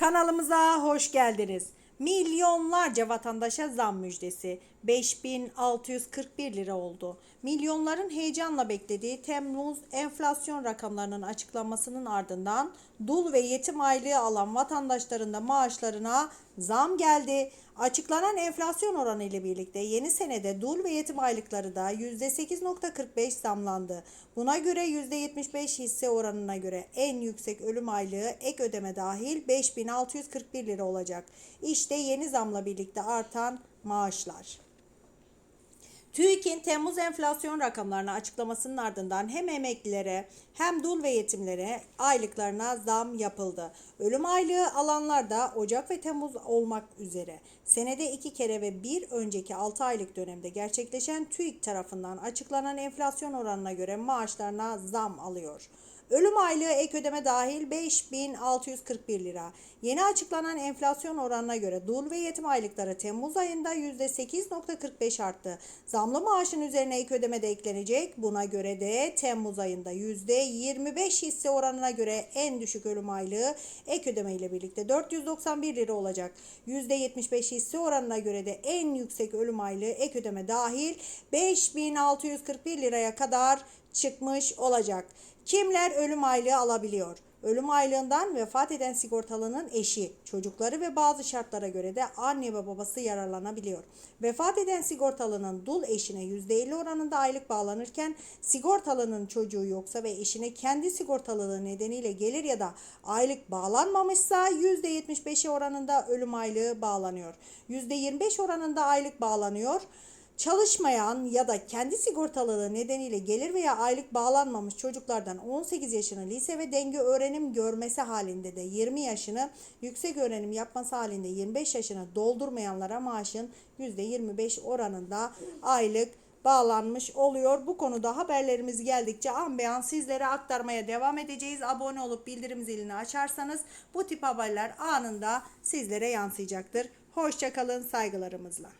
Kanalımıza hoş geldiniz. Milyonlarca vatandaşa zam müjdesi 5641 lira oldu. Milyonların heyecanla beklediği Temmuz enflasyon rakamlarının açıklanmasının ardından dul ve yetim aylığı alan vatandaşların da maaşlarına zam geldi. Açıklanan enflasyon oranı ile birlikte yeni senede dul ve yetim aylıkları da %8.45 zamlandı. Buna göre %75 hisse oranına göre en yüksek ölüm aylığı ek ödeme dahil 5641 lira olacak. İşte yeni zamla birlikte artan maaşlar. TÜİK'in Temmuz enflasyon rakamlarını açıklamasının ardından hem emeklilere hem dul ve yetimlere aylıklarına zam yapıldı. Ölüm aylığı alanlar da Ocak ve Temmuz olmak üzere senede iki kere ve bir önceki 6 aylık dönemde gerçekleşen TÜİK tarafından açıklanan enflasyon oranına göre maaşlarına zam alıyor. Ölüm aylığı ek ödeme dahil 5641 lira. Yeni açıklanan enflasyon oranına göre dul ve yetim aylıkları Temmuz ayında %8.45 arttı. Zamlı maaşın üzerine ek ödeme de eklenecek. Buna göre de Temmuz ayında %25 hisse oranına göre en düşük ölüm aylığı ek ödeme ile birlikte 491 lira olacak. %75 hisse oranına göre de en yüksek ölüm aylığı ek ödeme dahil 5641 liraya kadar çıkmış olacak. Kimler ölüm aylığı alabiliyor? Ölüm aylığından vefat eden sigortalının eşi, çocukları ve bazı şartlara göre de anne ve babası yararlanabiliyor. Vefat eden sigortalının dul eşine %50 oranında aylık bağlanırken sigortalının çocuğu yoksa ve eşine kendi sigortalılığı nedeniyle gelir ya da aylık bağlanmamışsa %75'i oranında ölüm aylığı bağlanıyor. %25 oranında aylık bağlanıyor. Çalışmayan ya da kendi sigortalılığı nedeniyle gelir veya aylık bağlanmamış çocuklardan 18 yaşını lise ve denge öğrenim görmesi halinde de 20 yaşını yüksek öğrenim yapması halinde 25 yaşını doldurmayanlara maaşın %25 oranında aylık bağlanmış oluyor. Bu konuda haberlerimiz geldikçe an be an sizlere aktarmaya devam edeceğiz. Abone olup bildirim zilini açarsanız bu tip haberler anında sizlere yansıyacaktır. Hoşçakalın saygılarımızla.